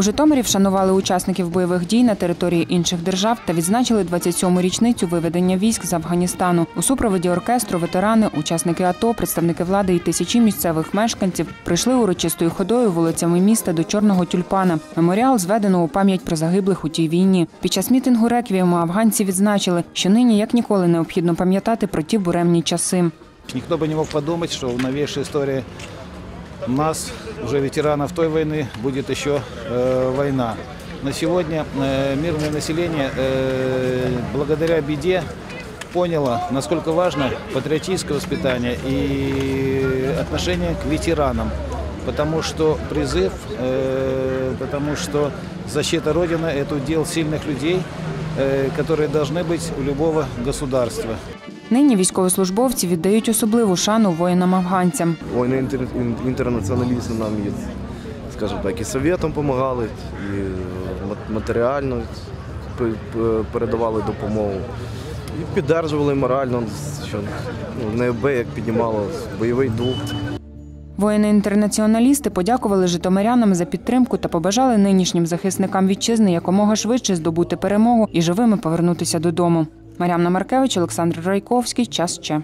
У Житомирі вшанували учасників бойових дій на території інших держав та відзначили 27-му річницю виведення військ з Афганістану. У супроводі оркестру ветерани, учасники АТО, представники влади і тисячі місцевих мешканців прийшли урочистою ходою вулицями міста до Чорного тюльпана. Меморіал зведено у пам'ять про загиблих у тій війні. Під час мітингу реквієму афганці відзначили, що нині як ніколи необхідно пам'ятати про ті буремні часи. Никто бы не мог подумать, что в новейшей истории нас, уже ветеранов той войны, будет еще э, война. На сегодня э, мирное население э, благодаря беде поняло, насколько важно патриотическое воспитание и отношение к ветеранам. Потому что призыв, э, потому что защита Родины – это удел сильных людей, э, которые должны быть у любого государства. Нині військовослужбовці віддають особливу шану воїнам-афганцям. Воїни інтер, ін- інтернаціоналісти нам і, скажімо так, і совєтом допомагали, і е, матеріально пе- пе- передавали допомогу. І піддержували морально, що ну, неабияк піднімало бойовий дух. Воїни-інтернаціоналісти подякували житомирянам за підтримку та побажали нинішнім захисникам вітчизни якомога швидше здобути перемогу і живими повернутися додому. Мар'яна Маркевич, Олександр Райковський. Час ще.